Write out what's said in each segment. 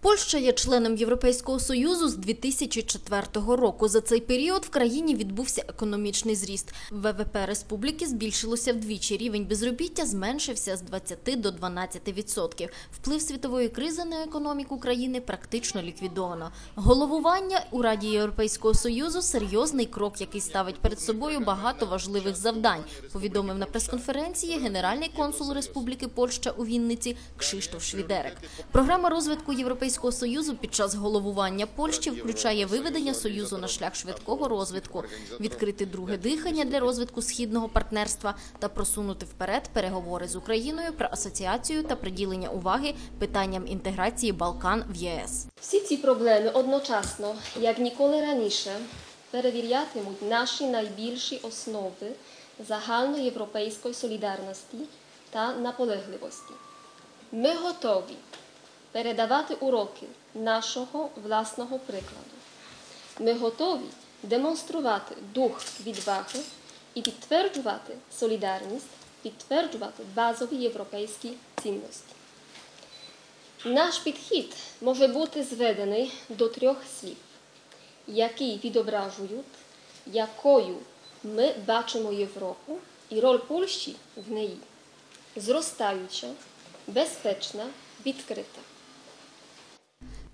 Польща є членом Європейського союзу з 2004 року. За цей період в країні відбувся економічний зріст. ВВП республіки збільшилося вдвічі. Рівень безробіття зменшився з 20 до 12 відсотків. Вплив світової кризи на економіку країни практично ліквідовано. Головування у Раді Європейського союзу серйозний крок, який ставить перед собою багато важливих завдань. Повідомив на прес-конференції генеральний консул Республіки Польща у Вінниці Кшиштоф Швідерек. Програма розвитку Європейського союзу під час головування Польщі включає виведення союзу на шлях швидкого розвитку, відкрити друге дихання для розвитку східного партнерства та просунути вперед переговори з Україною про асоціацію та приділення уваги питанням інтеграції Балкан в ЄС. Всі ці проблеми одночасно, як ніколи раніше, перевірятимуть наші найбільші основи загальноєвропейської солідарності та наполегливості. Ми готові передавати уроки нашого власного прикладу. Ми готові демонструвати дух відваги і підтверджувати солідарність, підтверджувати базові європейські цінності. Наш підхід може бути зведений до трьох слів, які відображують, якою ми бачимо Європу і роль Польщі в неї. Зростаюча, безпечна, відкрита.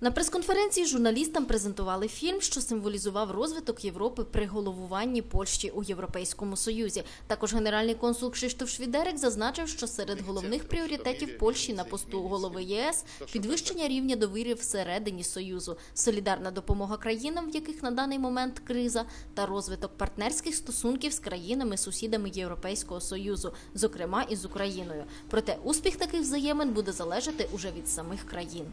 На прес-конференції журналістам презентували фільм, що символізував розвиток Європи при головуванні Польщі у Європейському Союзі. Також генеральний консул Кшиштоф Швідерек зазначив, що серед головних пріоритетів Польщі на посту голови ЄС підвищення рівня довіри всередині Союзу, солідарна допомога країнам, в яких на даний момент криза, та розвиток партнерських стосунків з країнами-сусідами Європейського Союзу, зокрема і з Україною. Проте успіх таких взаємин буде залежати уже від самих країн.